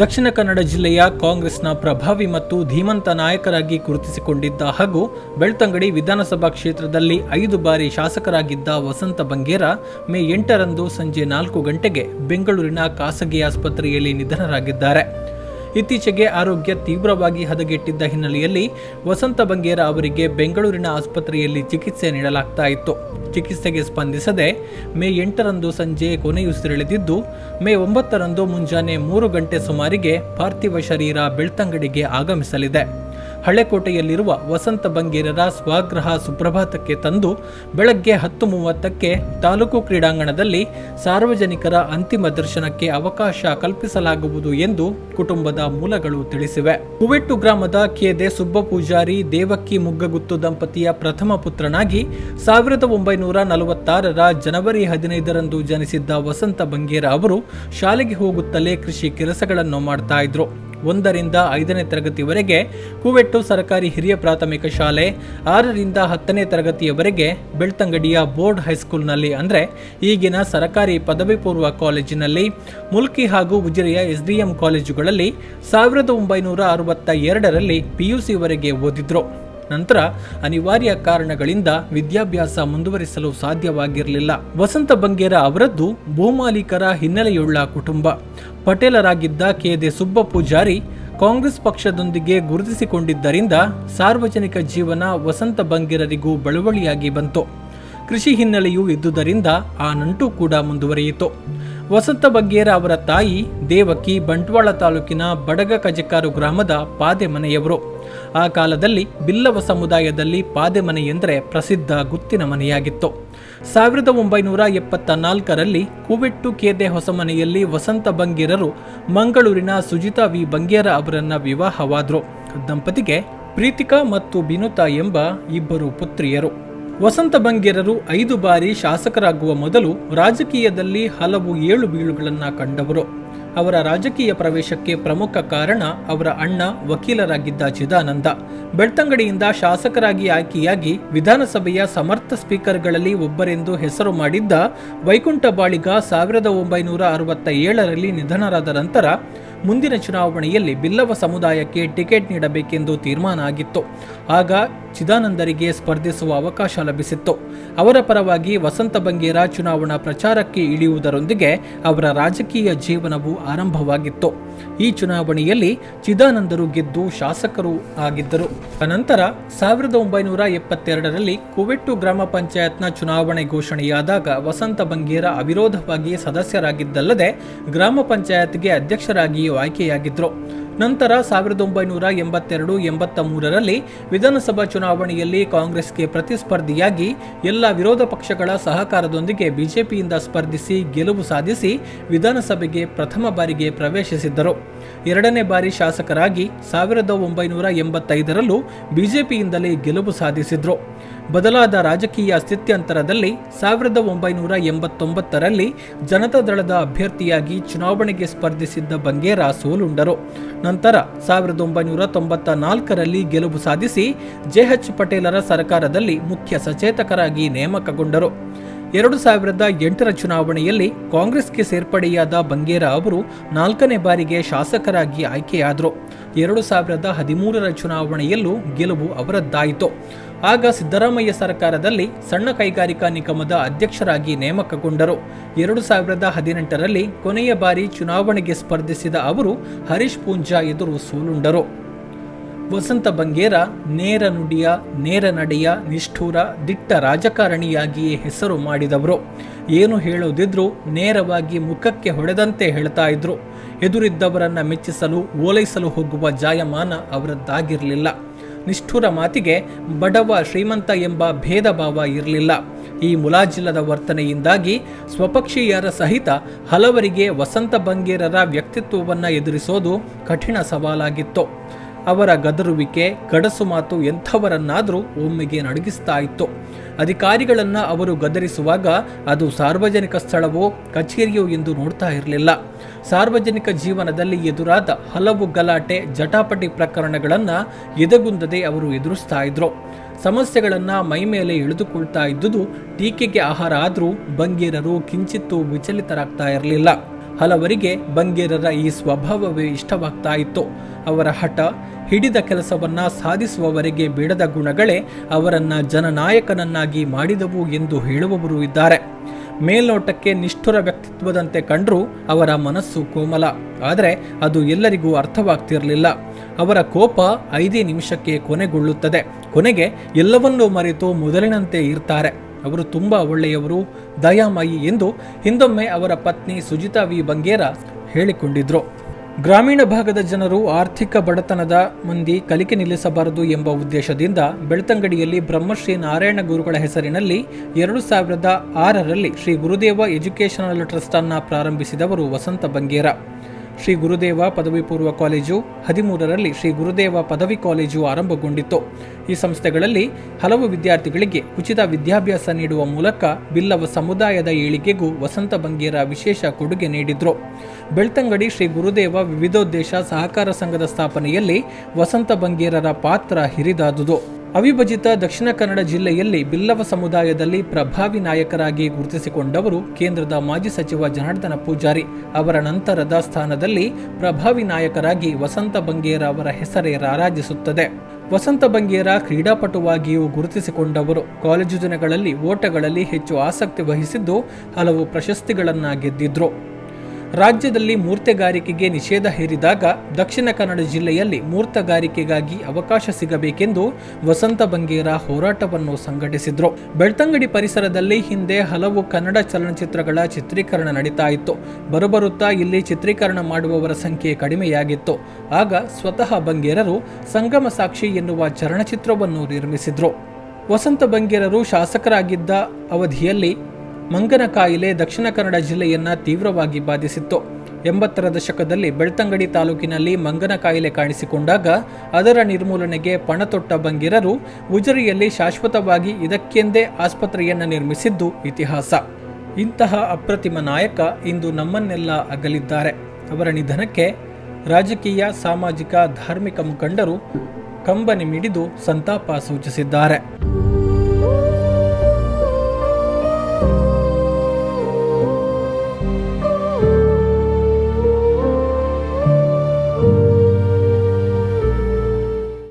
ದಕ್ಷಿಣ ಕನ್ನಡ ಜಿಲ್ಲೆಯ ಕಾಂಗ್ರೆಸ್ನ ಪ್ರಭಾವಿ ಮತ್ತು ಧೀಮಂತ ನಾಯಕರಾಗಿ ಗುರುತಿಸಿಕೊಂಡಿದ್ದ ಹಾಗೂ ಬೆಳ್ತಂಗಡಿ ವಿಧಾನಸಭಾ ಕ್ಷೇತ್ರದಲ್ಲಿ ಐದು ಬಾರಿ ಶಾಸಕರಾಗಿದ್ದ ವಸಂತ ಬಂಗೇರ ಮೇ ಎಂಟರಂದು ಸಂಜೆ ನಾಲ್ಕು ಗಂಟೆಗೆ ಬೆಂಗಳೂರಿನ ಖಾಸಗಿ ಆಸ್ಪತ್ರೆಯಲ್ಲಿ ನಿಧನರಾಗಿದ್ದಾರೆ. ಇತ್ತೀಚೆಗೆ ಆರೋಗ್ಯ ತೀವ್ರವಾಗಿ ಹದಗೆಟ್ಟಿದ್ದ ಹಿನ್ನೆಲೆಯಲ್ಲಿ ವಸಂತ ಬಂಗೇರ ಅವರಿಗೆ ಬೆಂಗಳೂರಿನ ಆಸ್ಪತ್ರೆಯಲ್ಲಿ ಚಿಕಿತ್ಸೆ ನೀಡಲಾಗ್ತಾ ಇತ್ತು. ಚಿಕಿತ್ಸೆಗೆ ಸ್ಪಂದಿಸದೆ ಮೇ ಎಂಟರಂದು ಸಂಜೆ ಕೊನೆಯುಸಿರೆಳೆದಿದ್ದು ಮೇ ಒಂಬತ್ತರಂದು ಮುಂಜಾನೆ ಮೂರು ಗಂಟೆ ಸುಮಾರಿಗೆ ಪಾರ್ಥಿವ ಶರೀರ ಬೆಳ್ತಂಗಡಿಗೆ ಆಗಮಿಸಲಿದೆ. ಹಳೆಕೋಟೆಯಲ್ಲಿರುವ ವಸಂತ ಬಂಗೇರರ ಸ್ವಾಗ್ರಹ ಸುಪ್ರಭಾತಕ್ಕೆ ತಂದು ಬೆಳಗ್ಗೆ ಹತ್ತು ಮೂವತ್ತಕ್ಕೆ ತಾಲೂಕು ಕ್ರೀಡಾಂಗಣದಲ್ಲಿ ಸಾರ್ವಜನಿಕರ ಅಂತಿಮ ದರ್ಶನಕ್ಕೆ ಅವಕಾಶ ಕಲ್ಪಿಸಲಾಗುವುದು ಎಂದು ಕುಟುಂಬದ ಮೂಲಗಳು ತಿಳಿಸಿವೆ. ಕುವೆಟ್ಟು ಗ್ರಾಮದ ಕೆದೆ ಸುಬ್ಬ ಪೂಜಾರಿ ದೇವಕ್ಕಿ ಮುಗ್ಗಗುತ್ತು ದಂಪತಿಯ ಪ್ರಥಮ ಪುತ್ರನಾಗಿ ಸಾವಿರದ ಒಂಬೈನೂರ ನಲವತ್ತಾರರ ಜನವರಿ ಹದಿನೈದರಂದು ಜನಿಸಿದ್ದ ವಸಂತ ಬಂಗೇರ ಅವರು ಶಾಲೆಗೆ ಹೋಗುತ್ತಲೇ ಕೃಷಿ ಕೆಲಸಗಳನ್ನು ಮಾಡ್ತಾ ಇದ್ರು. ಒಂದರಿಂದ ಐದನೇ ತರಗತಿವರೆಗೆ ಕುವೆಟ್ಟು ಸರ್ಕಾರಿ ಹಿರಿಯ ಪ್ರಾಥಮಿಕ ಶಾಲೆ, ಆರರಿಂದ ಹತ್ತನೇ ತರಗತಿಯವರೆಗೆ ಬೆಳ್ತಂಗಡಿಯ ಬೋರ್ಡ್ ಹೈಸ್ಕೂಲ್ನಲ್ಲಿ ಅಂದರೆ ಈಗಿನ ಸರ್ಕಾರಿ ಪದವಿ ಪೂರ್ವ ಕಾಲೇಜಿನಲ್ಲಿ ಮುಲ್ಕಿ ಹಾಗೂ ಉಜಿರೆಯ ಎಸ್ಡಿಎಂ ಕಾಲೇಜುಗಳಲ್ಲಿ ಸಾವಿರದ ಒಂಬೈನೂರ ಅರವತ್ತ ಎರಡರಲ್ಲಿ ಪಿಯುಸಿವರೆಗೆ ಓದಿದ್ರು. ನಂತರ ಅನಿವಾರ್ಯ ಕಾರಣಗಳಿಂದ ವಿದ್ಯಾಭ್ಯಾಸ ಮುಂದುವರಿಸಲು ಸಾಧ್ಯವಾಗಿರಲಿಲ್ಲ. ವಸಂತ ಬಂಗೇರ ಅವರದ್ದು ಭೂಮಾಲೀಕರ ಹಿನ್ನೆಲೆಯುಳ್ಳ ಕುಟುಂಬ. ಪಟೇಲರಾಗಿದ್ದ ಕೆದೆ ಸುಬ್ಬ ಪೂಜಾರಿ ಕಾಂಗ್ರೆಸ್ ಪಕ್ಷದೊಂದಿಗೆ ಗುರುತಿಸಿಕೊಂಡಿದ್ದರಿಂದ ಸಾರ್ವಜನಿಕ ಜೀವನ ವಸಂತ ಬಂಗೇರರಿಗೂ ಬಳುವಳಿಯಾಗಿ ಬಂತು. ಕೃಷಿ ಹಿನ್ನೆಲೆಯೂ ಇದ್ದುದರಿಂದ ಆ ನಂಟು ಕೂಡ ಮುಂದುವರಿಯಿತು. ವಸಂತ ಬಗ್ಗೇರ ಅವರ ತಾಯಿ ದೇವಕಿ ಬಂಟ್ವಾಳ ತಾಲೂಕಿನ ಬಡಗ ಕಜಕಾರು ಗ್ರಾಮದ ಪಾದೆ ಮನೆಯವರು ಆ ಕಾಲದಲ್ಲಿ ಬಿಲ್ಲವ ಸಮುದಾಯದಲ್ಲಿ ಪಾದೆ ಮನೆ ಎಂದರೆ ಪ್ರಸಿದ್ಧ ಗುತ್ತಿನ ಮನೆಯಾಗಿತ್ತು. ಸಾವಿರದ ಒಂಬೈನೂರ ಎಪ್ಪತ್ತ ನಾಲ್ಕರಲ್ಲಿ ಕುವೆಟ್ಟು ಕೇದೆ ಹೊಸಮನೆಯಲ್ಲಿ ವಸಂತ ಬಂಗೇರರು ಮಂಗಳೂರಿನ ಸುಜಿತಾ ವಿ ಬಂಗೇರ ಅವರನ್ನ ವಿವಾಹವಾದರು. ದಂಪತಿಗೆ ಪ್ರೀತಿಕಾ ಮತ್ತು ಬಿನುತಾ ಎಂಬ ಇಬ್ಬರು ಪುತ್ರಿಯರು. ವಸಂತ ಬಂಗೇರರು ಐದು ಬಾರಿ ಶಾಸಕರಾಗುವ ಮೊದಲು ರಾಜಕೀಯದಲ್ಲಿ ಹಲವು ಏಳು ಬೀಳುಗಳನ್ನು ಕಂಡವರು. ಅವರ ರಾಜಕೀಯ ಪ್ರವೇಶಕ್ಕೆ ಪ್ರಮುಖ ಕಾರಣ ಅವರ ಅಣ್ಣ ವಕೀಲರಾಗಿದ್ದ ಚಿದಾನಂದ. ಬೆಳ್ತಂಗಡಿಯಿಂದ ಶಾಸಕರಾಗಿ ಆಯ್ಕೆಯಾಗಿ ವಿಧಾನಸಭೆಯ ಸಮರ್ಥ ಸ್ಪೀಕರ್ಗಳಲ್ಲಿ ಒಬ್ಬರೆಂದು ಹೆಸರು ಮಾಡಿದ್ದ ವೈಕುಂಠ ಬಾಳಿಗ ಸಾವಿರದ ಒಂಬೈನೂರ ಅರವತ್ತ ನಿಧನರಾದ ನಂತರ ಮುಂದಿನ ಚುನಾವಣೆಯಲ್ಲಿ ಬಿಲ್ಲವ ಸಮುದಾಯಕ್ಕೆ ಟಿಕೆಟ್ ನೀಡಬೇಕೆಂದು ತೀರ್ಮಾನ ಆಗಿತ್ತು. ಆಗ ಚಿದಾನಂದರಿಗೆ ಸ್ಪರ್ಧಿಸುವ ಅವಕಾಶ ಲಭಿಸಿತ್ತು. ಅವರ ಪರವಾಗಿ ವಸಂತ ಬಂಗೇರ ಚುನಾವಣಾ ಪ್ರಚಾರಕ್ಕೆ ಇಳಿಯುವುದರೊಂದಿಗೆ ಅವರ ರಾಜಕೀಯ ಜೀವನವು ಆರಂಭವಾಗಿತ್ತು. ಈ ಚುನಾವಣೆಯಲ್ಲಿ ಚಿದಾನಂದರು ಗೆದ್ದು ಶಾಸಕರು ಆಗಿದ್ದರು. ಅನಂತರ ಸಾವಿರದ ಒಂಬೈನೂರ ಎಪ್ಪತ್ತೆರಡರಲ್ಲಿ ಕುವೆಟ್ಟು ಗ್ರಾಮ ಪಂಚಾಯತ್ನ ಚುನಾವಣೆ ಘೋಷಣೆಯಾದಾಗ ವಸಂತ ಬಂಗೇರ ಅವಿರೋಧವಾಗಿ ಸದಸ್ಯರಾಗಿದ್ದಲ್ಲದೆ ಗ್ರಾಮ ಪಂಚಾಯತ್ಗೆ ಅಧ್ಯಕ್ಷರಾಗಿಯೂ ಆಯ್ಕೆಯಾಗಿದ್ದರು. ನಂತರ ಸಾವಿರದ ಒಂಬೈನೂರ ಎಂಬತ್ತೆರಡು ಎಂಬತ್ತ ಮೂರರಲ್ಲಿ ವಿಧಾನಸಭಾ ಚುನಾವಣೆಯಲ್ಲಿ ಕಾಂಗ್ರೆಸ್ಗೆ ಪ್ರತಿಸ್ಪರ್ಧಿಯಾಗಿ ಎಲ್ಲ ವಿರೋಧ ಪಕ್ಷಗಳ ಸಹಕಾರದೊಂದಿಗೆ ಬಿಜೆಪಿಯಿಂದ ಸ್ಪರ್ಧಿಸಿ ಗೆಲುವು ಸಾಧಿಸಿ ವಿಧಾನಸಭೆಗೆ ಪ್ರಥಮ ಬಾರಿಗೆ ಪ್ರವೇಶಿಸಿದ್ದರು. ಎರಡನೇ ಬಾರಿ ಶಾಸಕರಾಗಿ ಸಾವಿರದ ಒಂಬೈನೂರ ಎಂಬತ್ತೈದರಲ್ಲೂ ಬಿಜೆಪಿಯಿಂದಲೇ ಗೆಲುವು ಸಾಧಿಸಿದ್ರು. ಬದಲಾದ ರಾಜಕೀಯ ಸ್ಥಿತ್ಯಂತರದಲ್ಲಿ ಸಾವಿರದ ಒಂಬೈನೂರ ಎಂಬತ್ತೊಂಬತ್ತರಲ್ಲಿ ಜನತಾದಳದ ಅಭ್ಯರ್ಥಿಯಾಗಿ ಚುನಾವಣೆಗೆ ಸ್ಪರ್ಧಿಸಿದ್ದ ಬಂಗೇರ ಸೋಲುಂಡರು. ನಂತರ ಸಾವಿರದ ಒಂಬೈನೂರ ತೊಂಬತ್ತ ನಾಲ್ಕರಲ್ಲಿ ಗೆಲುವು ಸಾಧಿಸಿ ಜೆಎಚ್ ಪಟೇಲರ ಸರ್ಕಾರದಲ್ಲಿ ಮುಖ್ಯ ಸಚೇತಕರಾಗಿ ನೇಮಕಗೊಂಡರು. ಎರಡು ಸಾವಿರದ ಎಂಟರ ಚುನಾವಣೆಯಲ್ಲಿ ಕಾಂಗ್ರೆಸ್ಗೆ ಸೇರ್ಪಡೆಯಾದ ಬಂಗೇರ ಅವರು ನಾಲ್ಕನೇ ಬಾರಿಗೆ ಶಾಸಕರಾಗಿ ಆಯ್ಕೆಯಾದರು. ಎರಡು ಸಾವಿರದ ಹದಿಮೂರರ ಚುನಾವಣೆಯಲ್ಲೂ ಗೆಲುವು ಅವರದ್ದಾಯಿತು. ಆಗ ಸಿದ್ದರಾಮಯ್ಯ ಸರ್ಕಾರದಲ್ಲಿ ಸಣ್ಣ ಕೈಗಾರಿಕಾ ನಿಗಮದ ಅಧ್ಯಕ್ಷರಾಗಿ ನೇಮಕಗೊಂಡರು. ಎರಡು ಸಾವಿರದ ಹದಿನೆಂಟರಲ್ಲಿ ಕೊನೆಯ ಬಾರಿ ಚುನಾವಣೆಗೆ ಸ್ಪರ್ಧಿಸಿದ ಅವರು ಹರೀಶ್ ಪೂಂಜಾ ಎದುರು ಸೋಲುಂಡರು. ವಸಂತ ಬಂಗೇರ, ನೇರ ನುಡಿಯ, ನೇರ ನಡೆಯ, ನಿಷ್ಠೂರ, ದಿಟ್ಟ ರಾಜಕಾರಣಿಯಾಗಿಯೇ ಹೆಸರು ಮಾಡಿದವರು. ಏನು ಹೇಳೋದಿದ್ರು ನೇರವಾಗಿ ಮುಖಕ್ಕೆ ಹೊಡೆದಂತೆ ಹೇಳ್ತಾ ಇದ್ರು. ಎದುರಿದ್ದವರನ್ನ ಮೆಚ್ಚಿಸಲು, ಓಲೈಸಲು ಹೋಗುವ ಜಾಯಮಾನ ಅವರದ್ದಾಗಿರಲಿಲ್ಲ. ನಿಷ್ಠುರ ಮಾತಿಗೆ ಬಡವ ಶ್ರೀಮಂತ ಎಂಬ ಭೇದ ಭಾವ ಇರಲಿಲ್ಲ. ಈ ಮುಲಾಜಿಲ್ಲದ ವರ್ತನೆಯಿಂದಾಗಿ ಸ್ವಪಕ್ಷೀಯರ ಸಹಿತ ಹಲವರಿಗೆ ವಸಂತ ಬಂಗೇರರ ವ್ಯಕ್ತಿತ್ವವನ್ನು ಎದುರಿಸೋದು ಕಠಿಣ ಸವಾಲಾಗಿತ್ತು. ಅವರ ಗದರುವಿಕೆ ಗಡಸು ಮಾತು ಎಂಥವರನ್ನಾದರೂ ಒಮ್ಮೆಗೆ ನಡಗಿಸ್ತಾ ಇತ್ತು. ಅಧಿಕಾರಿಗಳನ್ನ ಅವರು ಗದರಿಸುವಾಗ ಅದು ಸಾರ್ವಜನಿಕ ಸ್ಥಳವೋ ಕಚೇರಿಯೋ ಎಂದು ನೋಡ್ತಾ ಇರಲಿಲ್ಲ. ಸಾರ್ವಜನಿಕ ಜೀವನದಲ್ಲಿ ಎದುರಾದ ಹಲವು ಗಲಾಟೆ, ಜಟಾಪಟಿ ಪ್ರಕರಣಗಳನ್ನು ಎದೆಗುಂದದೆ ಅವರು ಎದುರಿಸ್ತಾ ಇದ್ರು. ಸಮಸ್ಯೆಗಳನ್ನು ಮೈಮೇಲೆ ಇಳಿದುಕೊಳ್ತಾ ಇದ್ದುದು ಟೀಕೆಗೆ ಆಹಾರ ಆದರೂ ಬಂಗೀರರು ಕಿಂಚಿತ್ತು ವಿಚಲಿತರಾಗ್ತಾ ಇರಲಿಲ್ಲ. ಹಲವರಿಗೆ ಬಂಗೇರರ ಈ ಸ್ವಭಾವವೇ ಇಷ್ಟವಾಗ್ತಾ ಇತ್ತು. ಅವರ ಹಠ, ಹಿಡಿದ ಕೆಲಸವನ್ನ ಸಾಧಿಸುವವರೆಗೆ ಬಿಡದ ಗುಣಗಳೇ ಅವರನ್ನ ಜನನಾಯಕನನ್ನಾಗಿ ಮಾಡಿದವು ಎಂದು ಹೇಳುವವರು ಇದ್ದಾರೆ. ಮೇಲ್ನೋಟಕ್ಕೆ ನಿಷ್ಠುರ ವ್ಯಕ್ತಿತ್ವದಂತೆ ಕಂಡರೂ ಅವರ ಮನಸ್ಸು ಕೋಮಲ. ಆದರೆ ಅದು ಎಲ್ಲರಿಗೂ ಅರ್ಥವಾಗ್ತಿರಲಿಲ್ಲ. ಅವರ ಕೋಪ ಐದೇ ನಿಮಿಷಕ್ಕೆ ಕೊನೆಗೊಳ್ಳುತ್ತದೆ. ಕೊನೆಗೆ ಎಲ್ಲವನ್ನೂ ಮರೆತು ಮೊದಲಿನಂತೆ ಇರ್ತಾರೆ. ಅವರು ತುಂಬ ಒಳ್ಳೆಯವರು, ದಯಾಮಯಿ ಎಂದು ಹಿಂದೊಮ್ಮೆ ಅವರ ಪತ್ನಿ ಸುಜಿತಾ ವಿ ಬಂಗೇರ ಹೇಳಿಕೊಂಡಿದ್ರು. ಗ್ರಾಮೀಣ ಭಾಗದ ಜನರು ಆರ್ಥಿಕ ಬಡತನದ ಮಂದಿ ಕಲಿಕೆ ನಿಲ್ಲಿಸಬಾರದು ಎಂಬ ಉದ್ದೇಶದಿಂದ ಬೆಳ್ತಂಗಡಿಯಲ್ಲಿ ಬ್ರಹ್ಮಶ್ರೀ ನಾರಾಯಣ ಗುರುಗಳ ಹೆಸರಿನಲ್ಲಿ ಎರಡು ಸಾವಿರದ ಆರರಲ್ಲಿ ಶ್ರೀ ಗುರುದೇವ ಎಜುಕೇಷನಲ್ ಟ್ರಸ್ಟ್ ಅನ್ನು ಪ್ರಾರಂಭಿಸಿದವರು ವಸಂತ ಬಂಗೇರ. ಶ್ರೀ ಗುರುದೇವ ಪದವಿ ಪೂರ್ವ ಕಾಲೇಜು ಹದಿಮೂರರಲ್ಲಿ ಶ್ರೀ ಗುರುದೇವ ಪದವಿ ಕಾಲೇಜು ಆರಂಭಗೊಂಡಿತ್ತು. ಈ ಸಂಸ್ಥೆಗಳಲ್ಲಿ ಹಲವು ವಿದ್ಯಾರ್ಥಿಗಳಿಗೆ ಉಚಿತ ವಿದ್ಯಾಭ್ಯಾಸ ನೀಡುವ ಮೂಲಕ ಬಿಲ್ಲವ ಸಮುದಾಯದ ಏಳಿಗೆಗೂ ವಸಂತ ಬಂಗೇರ ವಿಶೇಷ ಕೊಡುಗೆ ನೀಡಿದ್ರು. ಬೆಳ್ತಂಗಡಿ ಶ್ರೀ ಗುರುದೇವ ವಿವಿಧೋದ್ದೇಶ ಸಹಕಾರ ಸಂಘದ ಸ್ಥಾಪನೆಯಲ್ಲಿ ವಸಂತ ಬಂಗೇರರ ಪಾತ್ರ ಹಿರಿದಾದುದು. ಅವಿಭಜಿತ ದಕ್ಷಿಣ ಕನ್ನಡ ಜಿಲ್ಲೆಯಲ್ಲಿ ಬಿಲ್ಲವ ಸಮುದಾಯದಲ್ಲಿ ಪ್ರಭಾವಿ ನಾಯಕರಾಗಿ ಗುರುತಿಸಿಕೊಂಡವರು ಕೇಂದ್ರದ ಮಾಜಿ ಸಚಿವ ಜನಾರ್ದನ ಪೂಜಾರಿ. ಅವರ ನಂತರದ ಸ್ಥಾನದಲ್ಲಿ ಪ್ರಭಾವಿ ನಾಯಕರಾಗಿ ವಸಂತ ಬಂಗೇರ ಅವರ ಹೆಸರೇ ರಾರಾಜಿಸುತ್ತದೆ. ವಸಂತ ಬಂಗೇರ ಕ್ರೀಡಾಪಟುವಾಗಿಯೂ ಗುರುತಿಸಿಕೊಂಡವರು. ಕಾಲೇಜು ದಿನಗಳಲ್ಲಿ ಓಟಗಳಲ್ಲಿ ಹೆಚ್ಚು ಆಸಕ್ತಿ ವಹಿಸಿದ್ದು ಹಲವು ಪ್ರಶಸ್ತಿಗಳನ್ನು ಗೆದ್ದಿದ್ರು. ರಾಜ್ಯದಲ್ಲಿ ಮೂರ್ತೆಗಾರಿಕೆಗೆ ನಿಷೇಧ ಹೇರಿದಾಗ ದಕ್ಷಿಣ ಕನ್ನಡ ಜಿಲ್ಲೆಯಲ್ಲಿ ಮೂರ್ತಗಾರಿಕೆಗಾಗಿ ಅವಕಾಶ ಸಿಗಬೇಕೆಂದು ವಸಂತ ಬಂಗೇರ ಹೋರಾಟವನ್ನು ಸಂಘಟಿಸಿದ್ರು. ಬೆಳ್ತಂಗಡಿ ಪರಿಸರದಲ್ಲಿ ಹಿಂದೆ ಹಲವು ಕನ್ನಡ ಚಲನಚಿತ್ರಗಳ ಚಿತ್ರೀಕರಣ ನಡೀತಾ ಇತ್ತು. ಬರುಬರುತ್ತಾ ಇಲ್ಲಿ ಚಿತ್ರೀಕರಣ ಮಾಡುವವರ ಸಂಖ್ಯೆ ಕಡಿಮೆಯಾಗಿತ್ತು. ಆಗ ಸ್ವತಃ ಬಂಗೇರರು ಸಂಗಮ ಸಾಕ್ಷಿ ಎನ್ನುವ ಚಲನಚಿತ್ರವನ್ನು ನಿರ್ಮಿಸಿದ್ರು. ವಸಂತ ಬಂಗೇರರು ಶಾಸಕರಾಗಿದ್ದ ಅವಧಿಯಲ್ಲಿ ಮಂಗನ ಕಾಯಿಲೆ ದಕ್ಷಿಣ ಕನ್ನಡ ಜಿಲ್ಲೆಯನ್ನ ತೀವ್ರವಾಗಿ ಬಾಧಿಸಿತ್ತು. ಎಂಬತ್ತರ ದಶಕದಲ್ಲಿ ಬೆಳ್ತಂಗಡಿ ತಾಲೂಕಿನಲ್ಲಿ ಮಂಗನ ಕಾಯಿಲೆ ಕಾಣಿಸಿಕೊಂಡಾಗ ಅದರ ನಿರ್ಮೂಲನೆಗೆ ಪಣತೊಟ್ಟ ಬಂಗಿರರು ಉಜರಿಯಲ್ಲಿ ಶಾಶ್ವತವಾಗಿ ಇದಕ್ಕೆಂದೇ ಆಸ್ಪತ್ರೆಯನ್ನು ನಿರ್ಮಿಸಿದ್ದು ಇತಿಹಾಸ. ಇಂತಹ ಅಪ್ರತಿಮ ನಾಯಕ ಇಂದು ನಮ್ಮನ್ನೆಲ್ಲ ಅಗಲಿದ್ದಾರೆ. ಅವರ ನಿಧನಕ್ಕೆ ರಾಜಕೀಯ, ಸಾಮಾಜಿಕ, ಧಾರ್ಮಿಕ ಮುಖಂಡರು ಕಂಬನಿ ಮಿಡಿದು ಸಂತಾಪ ಸೂಚಿಸಿದ್ದಾರೆ.